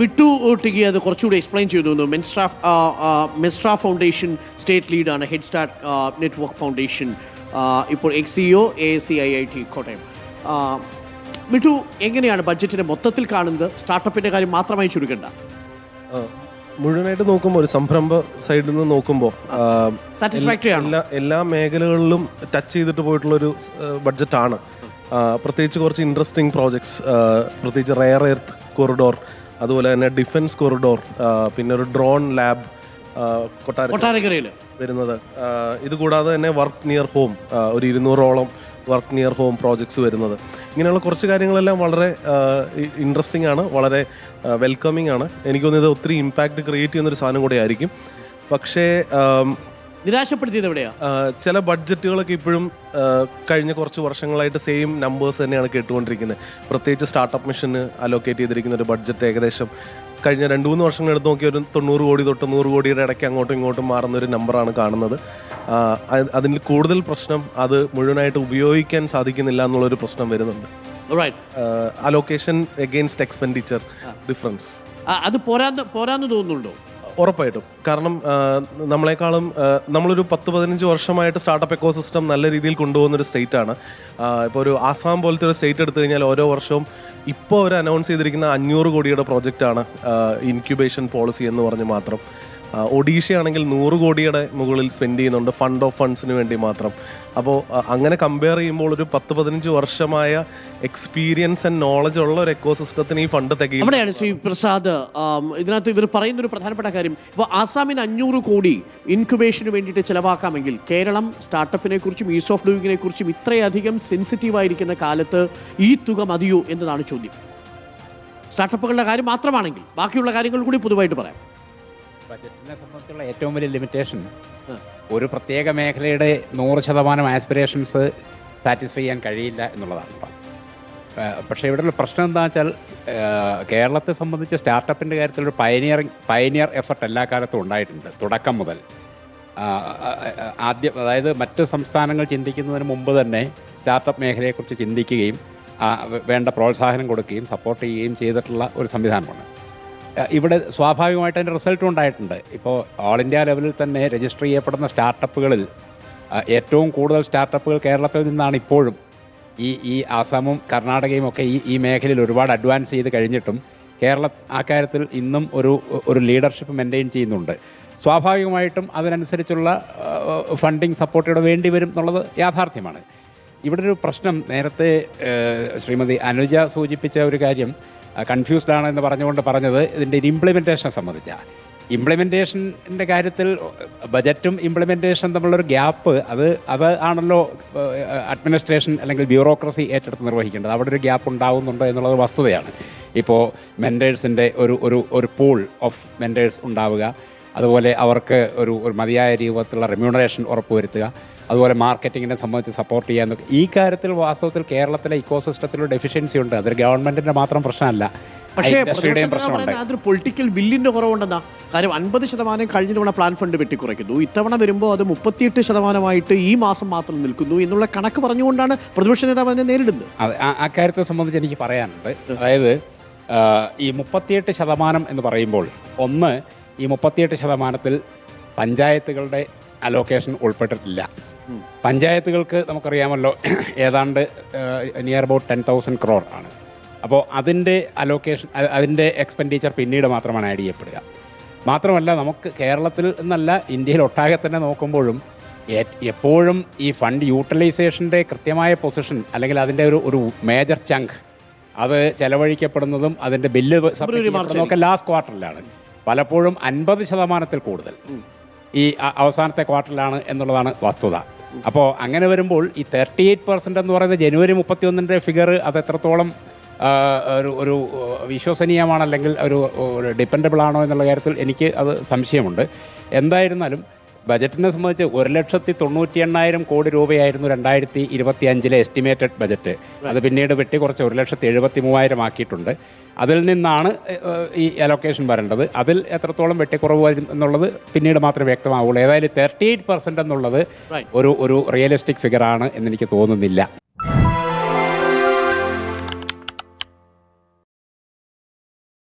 ബിട്ടു ഒട്ടിക്ക് അത് കുറച്ചുകൂടി എക്സ്പ്ലെയിൻ ചെയ്തു മെൻസ്‌ട്രാഫ് മെസ്‌ട്രാ ഫൗണ്ടേഷൻ സ്റ്റേറ്റ് ലീഡാണ് ഹെഡ് സ്റ്റാർട്ട് നെറ്റ്വർക്ക് ഫൗണ്ടേഷൻ ഇപ്പോൾ ex CEO A C I I T Kottayam. ആ, എങ്ങനെയാണ് ബഡ്ജറ്റിനെ മൊത്തത്തിൽ കാണുന്നത്? സ്റ്റാർട്ടപ്പിന്റെ കാര്യം മാത്രമായി ചുരുക്കണ്ട. മുഴുവനായിട്ട് നോക്കുമ്പോൾ ഒരു സംരംഭ സൈഡിൽ നിന്ന് നോക്കുമ്പോൾ എല്ലാ എല്ലാ മേഖലകളിലും ടച്ച് ചെയ്തിട്ട് പോയിട്ടുള്ള പോയിട്ടുള്ളൊരു ബഡ്ജറ്റാണ് പ്രത്യേകിച്ച് കുറച്ച് ഇൻട്രസ്റ്റിംഗ് പ്രോജക്ട്സ് പ്രത്യേകിച്ച് റെയർ എർത്ത് കൊറിഡോർ അതുപോലെ തന്നെ ഡിഫൻസ് കൊറിഡോർ പിന്നെ ഒരു ഡ്രോൺ ലാബ് കൊട്ടാര കൊട്ടാരക്കരയിൽ വരുന്നത്. ഇതുകൂടാതെ കൂടാതെ തന്നെ വർക്ക് നിയർ ഹോം ഒരു ഇരുന്നൂറോളം വർക്ക് നിയർ ഹോം പ്രോജക്ട്സ് വരുന്നത്. ഇങ്ങനെയുള്ള കുറച്ച് കാര്യങ്ങളെല്ലാം വളരെ ഇൻട്രസ്റ്റിംഗ് ആണ് വളരെ വെൽക്കമിങ് ആണ്. എനിക്ക് തോന്നുന്നത് ഒത്തിരി ഇമ്പാക്റ്റ് ക്രിയേറ്റ് ചെയ്യുന്നൊരു സാധനം കൂടെ ആയിരിക്കും. പക്ഷേ നിരാശപ്പെടുത്തിയത് എവിടെയാ? ചില ബഡ്ജറ്റുകളൊക്കെ ഇപ്പോഴും കഴിഞ്ഞ കുറച്ച് വർഷങ്ങളായിട്ട് സെയിം നമ്പേഴ്സ് തന്നെയാണ് കേട്ടുകൊണ്ടിരിക്കുന്നത്. പ്രത്യേകിച്ച് സ്റ്റാർട്ടപ്പ് മിഷന് അലോക്കേറ്റ് ചെയ്തിരിക്കുന്ന ഒരു ബഡ്ജറ്റ് ഏകദേശം കഴിഞ്ഞ രണ്ട് മൂന്ന് വർഷങ്ങൾ എടുത്ത് നോക്കിയ ഒരു തൊണ്ണൂറ് കോടി തൊട്ട് നൂറ് കോടിയുടെ ഇടയ്ക്ക് അങ്ങോട്ടും ഇങ്ങോട്ടും മാറുന്ന ഒരു നമ്പറാണ് കാണുന്നത്. അതിന് അതിൽ കൂടുതൽ പ്രശ്നം അത് മുഴുവനായിട്ട് ഉപയോഗിക്കാൻ സാധിക്കുന്നില്ല എന്നുള്ളൊരു പ്രശ്നം വരുന്നുണ്ട്. അലോക്കേഷൻ എഗെയിൻസ്റ്റ് എക്സ്പെൻഡിച്ചർ ഡിഫറൻസ് അത് പോരാന്ന് പോരാന്ന് തോന്നുന്നുണ്ടോ? ഉറപ്പായിട്ടും. കാരണം നമ്മളെക്കാളും നമ്മളൊരു പത്ത് പതിനഞ്ച് വർഷമായിട്ട് സ്റ്റാർട്ടപ്പ് എക്കോ സിസ്റ്റം നല്ല രീതിയിൽ കൊണ്ടുപോകുന്ന ഒരു സ്റ്റേറ്റ് ആണ് ഇപ്പോൾ ഒരു ആസാം പോലത്തെ ഒരു സ്റ്റേറ്റ് എടുത്തു കഴിഞ്ഞാൽ ഓരോ വർഷവും ഇപ്പോൾ അവർ അനൗൺസ് ചെയ്തിരിക്കുന്ന അഞ്ഞൂറ് കോടിയുടെ പ്രോജക്റ്റാണ് ഇൻക്യുബേഷൻ പോളിസി എന്ന് പറഞ്ഞ് മാത്രം. ആ, ഒഡീഷ ആണെങ്കിൽ നൂറ് കോടിയുടെ മുകളിൽ സ്പെൻഡ് ചെയ്യുന്നുണ്ട് ഫണ്ട് ഓഫ് ഫണ്ട്സിന് വേണ്ടി മാത്രം. അപ്പോൾ അങ്ങനെ കമ്പയർ ചെയ്യുമ്പോൾ ഒരു പത്ത് പതിനഞ്ച് വർഷമായ എക്സ്പീരിയൻസ് ആൻഡ് നോളജ് ഉള്ള ഒരു എക്കോ സിസ്റ്റത്തിന് ഈ ഫണ്ട് തികയും. അവിടെയാണ് ശ്രീ പ്രസാദ് ഇതിനകത്ത് ഇവർ പറയുന്ന ഒരു പ്രധാനപ്പെട്ട കാര്യം. ഇപ്പോൾ ആസാമിന് അഞ്ഞൂറ് കോടി ഇൻക്യുബേഷന് വേണ്ടിയിട്ട് ചിലവാക്കാമെങ്കിൽ കേരളം സ്റ്റാർട്ടപ്പിനെ കുറിച്ചും ഈസ് ഓഫ് ഡൂയിങ്ങിനെ കുറിച്ചും ഇത്രയധികം സെൻസിറ്റീവ് ആയിരിക്കുന്ന കാലത്ത് ഈ തുക മതിയോ എന്നതാണ് ചോദ്യം. സ്റ്റാർട്ടപ്പുകളുടെ കാര്യം മാത്രമാണെങ്കിൽ ബാക്കിയുള്ള കാര്യങ്ങൾ കൂടി പൊതുവായിട്ട് പറയാം. ബജറ്റിനെ സംബന്ധിച്ചുള്ള ഏറ്റവും വലിയ ലിമിറ്റേഷൻ ഒരു പ്രത്യേക മേഖലയുടെ നൂറ് ശതമാനം ആസ്പിറേഷൻസ് സാറ്റിസ്ഫൈ ചെയ്യാൻ കഴിയില്ല എന്നുള്ളതാണ് പക്ഷേ ഇവിടെയുള്ള പ്രശ്നം എന്താ വെച്ചാൽ കേരളത്തെ സംബന്ധിച്ച് സ്റ്റാർട്ടപ്പിന്റെ കാര്യത്തിൽ ഒരു പയനിയറിങ് പയനിയർ എഫർട്ട് എല്ലാ കാലത്തും ഉണ്ടായിട്ടുണ്ട്. തുടക്കം മുതൽ. ആദ്യം അതായത് മറ്റ് സംസ്ഥാനങ്ങൾ ചിന്തിക്കുന്നതിന് മുമ്പ് തന്നെ സ്റ്റാർട്ടപ്പ് മേഖലയെക്കുറിച്ച് ചിന്തിക്കുകയും വേണ്ട പ്രോത്സാഹനം കൊടുക്കുകയും സപ്പോർട്ട് ചെയ്യുകയും ചെയ്തിട്ടുള്ള ഒരു സംവിധാനമാണ്. ഇവിടെ സ്വാഭാവികമായിട്ട് അതിന്റെ റിസൾട്ടും ഉണ്ടായിട്ടുണ്ട്. ഇപ്പോൾ ഓൾ ഇന്ത്യ ലെവലിൽ തന്നെ രജിസ്റ്റർ ചെയ്യപ്പെടുന്ന സ്റ്റാർട്ടപ്പുകളിൽ ഏറ്റവും കൂടുതൽ സ്റ്റാർട്ടപ്പുകൾ കേരളത്തിൽ നിന്നാണ് ഇപ്പോഴും ഈ ഈ ആസാമും കർണാടകയും ഒക്കെ ഈ ഈ മേഖലയിൽ ഒരുപാട് അഡ്വാൻസ് ചെയ്ത് കഴിഞ്ഞിട്ടും കേരള ആ കാര്യത്തിൽ ഇന്നും ഒരു ഒരു ലീഡർഷിപ്പ് മെയിന്റെയിൻ ചെയ്യുന്നുണ്ട്. സ്വാഭാവികമായിട്ടും അതിനനുസരിച്ചുള്ള ഫണ്ടിങ് സപ്പോർട്ട് ഇവിടെ വേണ്ടി വരും എന്നുള്ളത് യാഥാർത്ഥ്യമാണ്. ഇവിടെ ഒരു പ്രശ്നം നേരത്തെ ശ്രീമതി അനുജ സൂചിപ്പിച്ച ഒരു കാര്യം കൺഫ്യൂസ്ഡ് ആണ് എന്ന് പറഞ്ഞുകൊണ്ട് പറഞ്ഞത് ഇതിന്റെ ഇംപ്ലിമെന്റേഷനെ സംബന്ധിച്ചാണ് ഇംപ്ലിമെന്റേഷന്റെ കാര്യത്തിൽ ബജറ്റും ഇംപ്ലിമെന്റേഷനും തമ്മിലുള്ളൊരു ഗ്യാപ്പ് അത് അത് ആണല്ലോ അഡ്മിനിസ്ട്രേഷൻ അല്ലെങ്കിൽ ബ്യൂറോക്രസി ഏറ്റെടുത്ത് നിർവഹിക്കേണ്ടത്. അവിടെ ഒരു ഗ്യാപ്പ് ഉണ്ടാവുന്നുണ്ട് എന്നുള്ളത് വസ്തുതയാണ്. ഇപ്പോൾ മെന്റേഴ്സിന്റെ ഒരു ഒരു ഒരു പൂൾ ഓഫ് മെന്റേഴ്സ് ഉണ്ടാവുക. അതുപോലെ അവർക്ക് ഒരു ഒരു മതിയായ രൂപത്തിലുള്ള റെമ്യൂണറേഷൻ ഉറപ്പുവരുത്തുക. അതുപോലെ മാർക്കറ്റിങ്ങിനെ സംബന്ധിച്ച് സപ്പോർട്ട് ചെയ്യാൻ ഈ കാര്യത്തിൽ വാസ്തവത്തിൽ കേരളത്തിലെ ഇക്കോസിസ്റ്റത്തിൽ ഡെഫിഷ്യൻസി ഉണ്ട്. അതൊരു ഗവൺമെന്റിന്റെ മാത്രം പ്രശ്നമല്ല. പക്ഷേ അതൊരു പൊളിറ്റിക്കൽ ബില്ലിന്റെ കുറവുണ്ടെന്നാ. കാര്യം അൻപത് ശതമാനം കഴിഞ്ഞ തവണ പ്ലാൻ ഫണ്ട് വെട്ടിക്കുറയ്ക്കുന്നു. ഇത്തവണ വരുമ്പോൾ അത് മുപ്പത്തിയെട്ട് ശതമാനമായിട്ട് ഈ മാസം മാത്രം നിൽക്കുന്നു എന്നുള്ള കണക്ക് പറഞ്ഞുകൊണ്ടാണ് പ്രതിപക്ഷ നേതാവ് അതിനെ നേരിടുന്നത്. അക്കാര്യത്തെ സംബന്ധിച്ച് എനിക്ക് പറയാനുണ്ട്. അതായത് ഈ മുപ്പത്തിയെട്ട് ശതമാനം എന്ന് പറയുമ്പോൾ ഒന്ന് ഈ മുപ്പത്തിയെട്ട് ശതമാനത്തിൽ പഞ്ചായത്തുകളുടെ അലോക്കേഷൻ ഉൾപ്പെട്ടിട്ടില്ല. പഞ്ചായത്തുകൾക്ക് നമുക്കറിയാമല്ലോ ഏതാണ്ട് near about ten thousand crore ആണ്. അപ്പോൾ അതിന്റെ അലോക്കേഷൻ അതിന്റെ എക്സ്പെൻഡിച്ചർ പിന്നീട് മാത്രമാണ് ആഡ് ചെയ്യപ്പെടുക. മാത്രമല്ല നമുക്ക് കേരളത്തിൽ എന്നല്ല ഇന്ത്യയിൽ ഒട്ടാകെ തന്നെ നോക്കുമ്പോഴും എപ്പോഴും ഈ ഫണ്ട് യൂട്ടിലൈസേഷന്റെ കൃത്യമായ പൊസിഷൻ അല്ലെങ്കിൽ അതിന്റെ ഒരു ഒരു മേജർ ചങ്ക് അത് ചെലവഴിക്കപ്പെടുന്നതും അതിന്റെ ബില്ല് ചെയ്യപ്പെടുന്നതൊക്കെ ലാസ്റ്റ് ക്വാർട്ടറിലാണ് പലപ്പോഴും അൻപത് ശതമാനത്തിൽ കൂടുതൽ. ഈ അവസാനത്തെ ക്വാർട്ടറിലാണ് എന്നുള്ളതാണ് വസ്തുത. അപ്പോൾ അങ്ങനെ വരുമ്പോൾ ഈ തേർട്ടി എയ്റ്റ് പെർസെന്റ് എന്ന് പറയുന്നത് ജനുവരി മുപ്പത്തി ഒന്നിന്റെ ഫിഗർ അത് എത്രത്തോളം ഒരു ഒരു വിശ്വസനീയമാണ് അല്ലെങ്കിൽ ഒരു ഡിപ്പെൻഡബിൾ ആണോ എന്നുള്ള കാര്യത്തിൽ എനിക്ക് അത് സംശയമുണ്ട്. എന്തായിരുന്നാലും ബജറ്റിനെ സംബന്ധിച്ച് ഒരു ലക്ഷത്തി തൊണ്ണൂറ്റി എണ്ണായിരം കോടി രൂപയായിരുന്നു രണ്ടായിരത്തി ഇരുപത്തി അഞ്ചിലെ എസ്റ്റിമേറ്റഡ് ബജറ്റ് അത് പിന്നീട് വെട്ടി കുറച്ച് ഒരു ലക്ഷത്തി എഴുപത്തി മൂവായിരം ആക്കിയിട്ടുണ്ട്. അതിൽ നിന്നാണ് ഈ അലോക്കേഷൻ വരേണ്ടത്. അതിൽ എത്രത്തോളം വെട്ടിക്കുറവ് വരും എന്നുള്ളത് പിന്നീട് മാത്രമേ വ്യക്തമാവുള്ളൂ. ഏതായാലും തേർട്ടി എയ്റ്റ് പെർസെന്റ് എന്നുള്ളത് ഒരു ഒരു റിയലിസ്റ്റിക് ഫിഗറാണ് എന്നെനിക്ക് തോന്നുന്നില്ല.